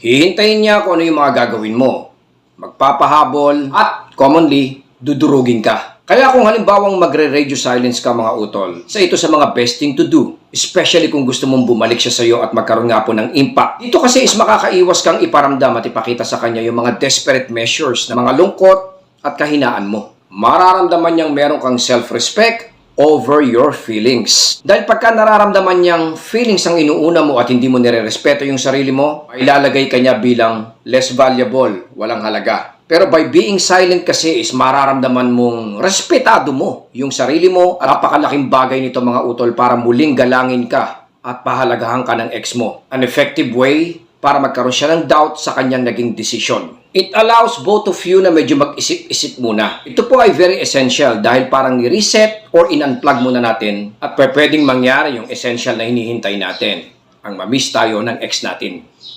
Hihintayin niya kung ano yung mga gagawin mo. Magpapahabol at commonly, dudurugin ka. Kaya kung halimbawang magre-radio silence ka mga utol, sa ito sa mga best thing to do. Especially kung gusto mong bumalik siya sa iyo at magkaroon nga po ng impact. Dito kasi is makakaiwas kang iparamdam at ipakita sa kanya yung mga desperate measures na mga lungkot at kahinaan mo. Mararamdaman niyang meron kang self-respect over your feelings. Dahil pagka nararamdaman niyang feelings ang inuuna mo at hindi mo nire-respeto yung sarili mo, ilalagay ka niya bilang less valuable, walang halaga. Pero by being silent kasi is mararamdaman mong respetado mo yung sarili mo at napakalaking bagay nito mga utol para muling galangin ka at pahalagahan ka ng ex mo. An effective way para magkaroon siya ng doubt sa kanyang naging desisyon. It allows both of you na medyo mag-isip-isip muna. Ito po ay very essential dahil parang ni-reset or in-unplug muna natin at pwedeng mangyari yung essential na hinihintay natin. Ang mamiss tayo ng ex natin.